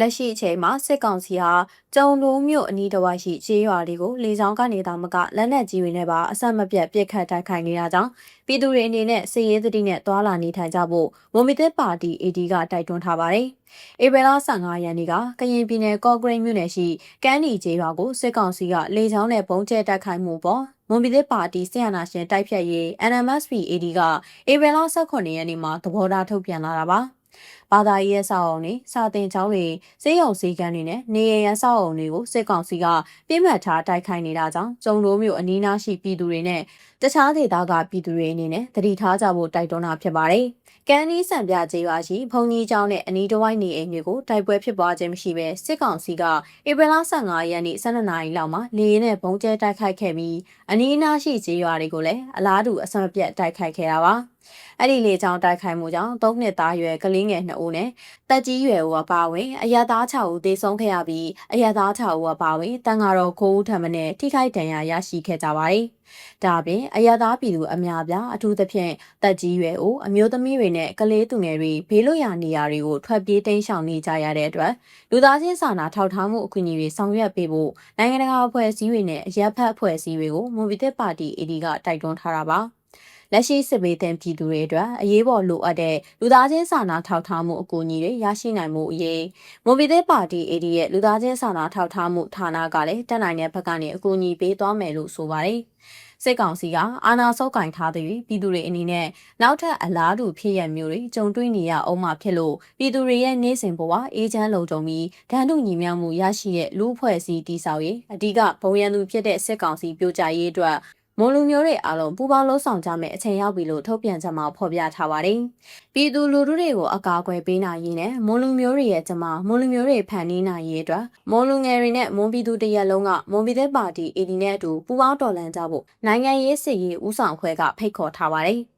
လက်ရှိအချိန်မှာစစ်ကောင်စီဟာကျုံလိုမြို့အနီးတစ်ဝိုက်ရှိခြေရွာတွေကိုလေကြောင်းကနေတောင်မကလက်နက်ကြီးတွေနဲ့ပါအဆက်မပြတ်ပစ်ခတ်တိုက်ခိုက်နေတာကြောင့်ပြည်သူတွေအနေနဲ့စစ်ရေးသတိနဲ့သွာလာနေထိုင်ကြဖို့မွန်မီသစ်ပါတီ AD ကတိုက်တွန်းထားပါတယ်။ဧပြီလ15ရက်နေ့ကကရင်ပြည်နယ်ကော့ဂရိတ်မြို့နယ်ရှိကမ်းနီကျေးရွာကိုစစ်ကောင်စီကလေကြောင်းနဲ့ပုံကျဲတိုက်ခိုက်မှုပေါ်မွန်ပြည်သစ်ပါတီဆီယနာရှင်တိုက်ဖြတ်ရေး NMSP AD ကဧပြီလ18ရက်နေ့မှာသဘောထားထုတ်ပြန်လာတာပါ။ဘာသာရေးရဲ့စောက်အောင်တွေစာတင်ကျောင်းတွေစေယုံစည်းကမ်းတွေနဲ့နေရရန်စောက်အောင်တွေကိုစစ်ကောင်စီကပြစ်မှတ်ထားတိုက်ခိုက်နေတာကြောင့်ကျုံလိုမျိုးအနီးနားရှိပြည်သူတွေနဲ့တခြားဒေသကပြည်သူတွေအနေနဲ့တတိထားကြဖို့တိုက်တွန်းတာဖြစ်ပါတယ်။ကန်နီးစံပြကျေးရွာရှိဘုံကြီးကျောင်းနဲ့အနီးတစ်ဝိုက်နေအိမ်တွေကိုတိုက်ပွဲဖြစ်ပွားခြင်းမရှိဘဲစစ်ကောင်စီကဧပြီလ15ရက်နေ့12နာရီလောက်မှာလေရင်နဲ့ဘုံကျဲတိုက်ခိုက်ခဲ့ပြီးအနီးအနားရှိကျေးရွာတွေကိုလည်းအလားတူအဆမပြတ်တိုက်ခိုက်ခဲ့တာပါ။အဲ့ဒီလေကြောင်းတိုက်ခိုက်မှုကြောင့်၃နှစ်သားရွယ်ကလေးငယ်2ဦးနဲ့တက်ကြီးရွယ်ဦးအပါအဝင်အရသား6ဦးသေဆုံးခဲ့ရပြီးအရသား6ဦးအပါအဝင်တန်ဃာတော်9ဦးထပ်မံထိခိုက်ဒဏ်ရာရရှိခဲ့ကြပါတယ်။ဒါအပြင်အရသားပြည်သူအများပြားအထူးသဖြင့်တက်ကြီးရွယ်ဦးအမျိုးသမီးတွေနဲ့ကလေးသူငယ်တွေဘေးလွတ်ရာနေရာတွေကိုထွက်ပြေးတိမ်းရှောင်နေကြရတဲ့အတွက်လူသားချင်းစာနာထောက်ထားမှုအကူအညီတွေဆောင်ရွက်ပေးဖို့နိုင်ငံတကာအဖွဲ့အစည်းတွေနဲ့အရက်ဖက်အဖွဲ့အစည်းတွေကိုမွန်ပြည်သက်ပါတီ AD ကတိုက်တွန်းထားတာပါ။ လက်ရှိစစ်ဘေးသင့်ပြည်သူတွေအတွက်အရေးပေါ်လိုအပ်တဲ့လူသားချင်းစာနာထောက်ထားမှုအကူအညီတွေရရှိနိုင်မှုအရေးမွန်ပြည်သက်ပါတီ AD ရဲ့လူသားချင်းစာနာထောက်ထားမှုဌာနကလည်းတက်နိုင်တဲ့ဘက်ကနေအကူအညီပေးသွားမယ်လို့ဆိုပါတယ်။စစ်ကောင်စီကအာဏာဆုပ်ကင်ထားတဲ့ပြည်သူတွေအနေနဲ့နောက်ထပ်အလားတူဖြစ်ရမျိုးတွေကြုံတွေ့နေရအောင်မှဖြစ်လို့ပြည်သူတွေရဲ့နေစဉ်ဘဝအေးချမ်းလုံခြုံပြီးဒဏ်တို့ညီမြောက်မှုရရှိတဲ့လူအဖွဲ့အစည်းတည်ဆောက်ရေးအဓိကဘုံရန်သူဖြစ်တဲ့စစ်ကောင်စီပြိုကျရေးအတွက် မွန်လူမျိုးတွေအားလုံးပူးပေါင်းလှုပ်ဆောင်ကြမယ့်အချိန်ရောက်ပြီလို့ထုတ်ပြန်ချက်မှာဖော်ပြထားပါတယ်။ပြည်သူလူထုတွေကိုအကာအကွယ်ပေးနိုင်ရေးနဲ့မွန်လူမျိုးတွေရဲ့ကျမမွန်လူမျိုးတွေဖန်တီးနိုင်ရေးအတွက်မွန်လူငယ်တွေနဲ့မွန်ပြည်သူတရက်လုံးကမွန်ပြည်သက်ပါတီ AD နဲ့အတူပူးပေါင်းတော်လှန်ကြဖို့နိုင်ငံရေးစစ်ရေးဦးဆောင်ခွဲကဖိတ်ခေါ်ထားပါတယ်။